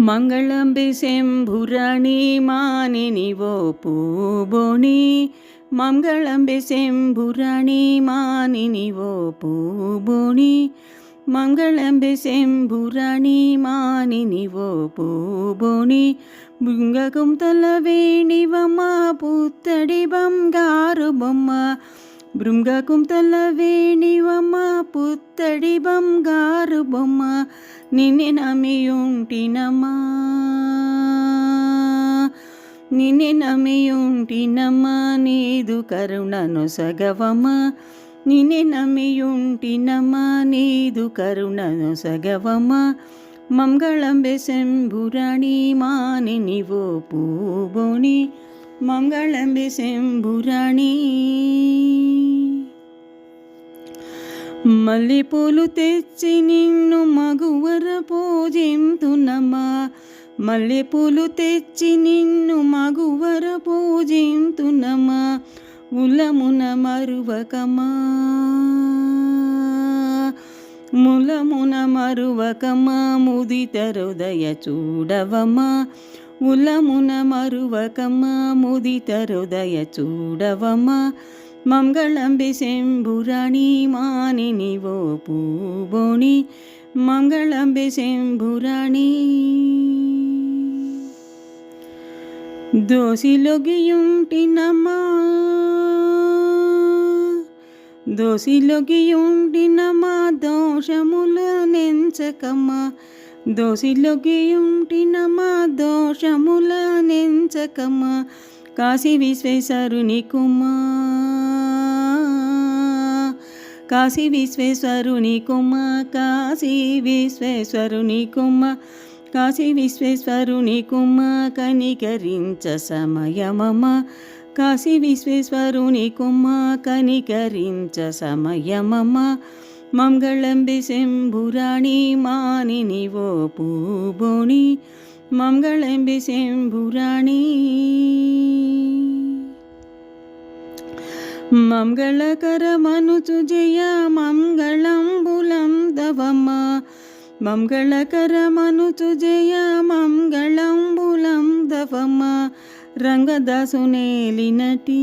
మంగళంబి శంభురణి మానినివో పూబోణి మంగళంబి శంభురణి మానినివో పూబోణి మంగళంబి శంభురణి మానినివో పూబోణి బృంగకం తల వేణివమ్మ పుత్తడి బంగారు బొమ్మ బృంగకం తల వేణివమ్మ పుత్తడి బంగారు బొమ్మ నిన్నే నమ్మియుంటినమ్మా నిన్నే నమ్మియుంటినమ్మా నీదు కరుణను సగవమ్మా. నిన్నే నమ్మియుంటినమ్మా నీదు కరుణను సగవమ్మా. మంగళంబె శంభురాణి మాని నివో పూబోని. మంగళంబె శంభురాణి. మల్లెపూలు తెచ్చి నిన్ను మగువర పూజింతునమ్మా. మల్లెపూలు తెచ్చి నిన్ను మగువర పూజింతునమా ఉలమున మరువకమా ములమున మరువకమా ముదిత హృదయ చూడవమా ఉలమున మరువకమా ముదిత హృదయ చూడవమా మంగళంబి శంభురణి మానిని ఓ పూబోణి మంగళంబి శంభురణి దోసిలొగియుంటినమ్మా దోసిలొగియుంటినమ్మా దోషముల నెంచకమ్మా దోసిలొగియుంటినమ్మా దోషముల నెంచకమ్మా కాశీ విశ్వేశ్వరుని కుమా కాశీ విశ్వేశ్వరుని కుమ్మ కాశీ విశ్వేశ్వరుని కుమ్మ కాశీ విశ్వేశ్వరుని కుమ్మ కనికరించ సమయమమ కాశీ విశ్వేశ్వరుని కుమ్మ కనికరించ సమయమమ మంగళంబి శంభురాణి మాని ఓ పూబోణి మంగళంబి మంగళకర మనుచు జయ మంగళంబులం దవమ్మ మంగళకరమనుచు జయ మంగళంబులం దవమ్మ రంగదాసునేలినటి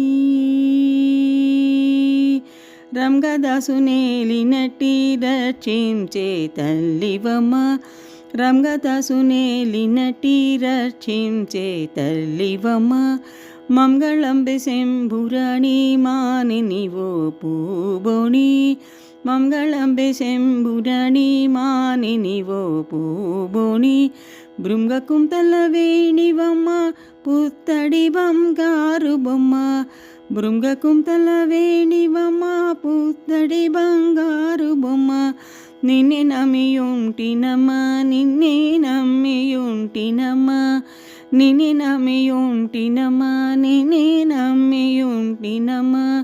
రంగదాసునేలినటి రక్షించే తల్లివమ్మ రంగదాసునేలినటి రక్షించే తల్లివమ్మ మంగళంబె శంభురణి మాని నివో పూబోణి మంగళంబె శంభురణి మాని నివో పూబోణి బృంగకుంతల వేణివమ్మ పుత్తడి బంగారు బొమ్మ బృంగకుంతల వేణివమ్మ పుత్తడి బంగారు బొమ్మ నిన్నే నమ్మియుంటినమ్మా నిన్నే నమ్మియుంటినమ్మా నిన్నే నమ్మియుంటినమ్మా నిన్నే నమ్మియుంటినమ్మా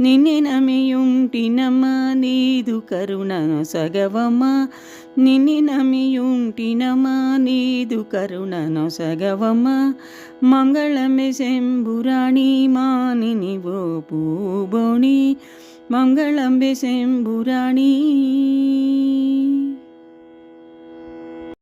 నిన్నే నమ్మియుంటినమ్మా నీదు కరుణ సగవమ్మా నిన్నే నమ్మియుంటినమ్మా నీదు కరుణను సగవమ్మా మంగళమే శంభురాణి మాని ఓ పూబోణి మంగళంబె శంభురాణి